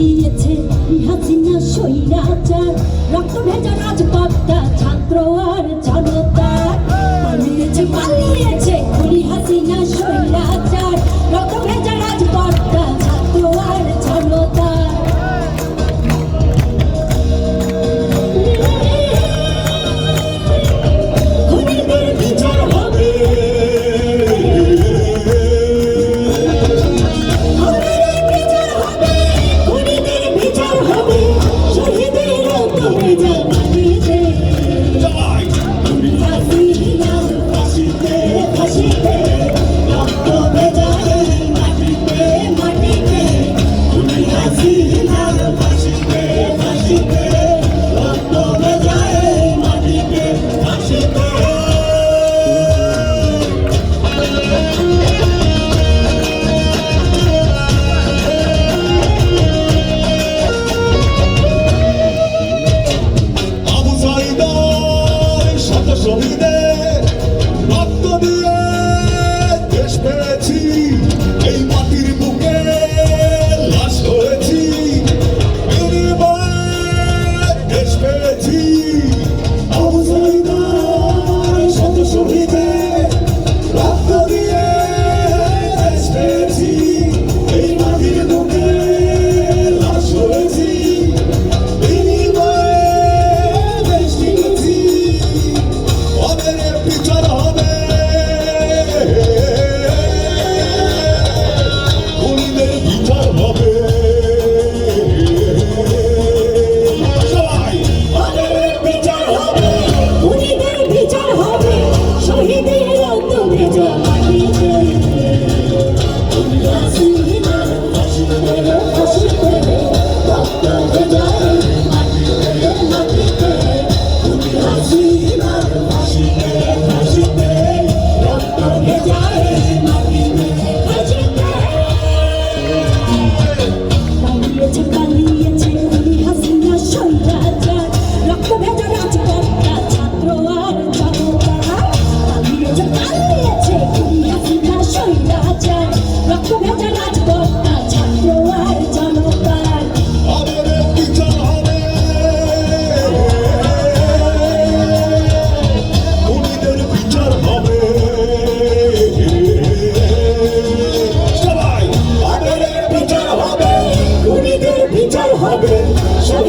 দিয়েছে হাসিনা সৈরাচার রক্ত ভেজা রাজ su vida. Obrigado.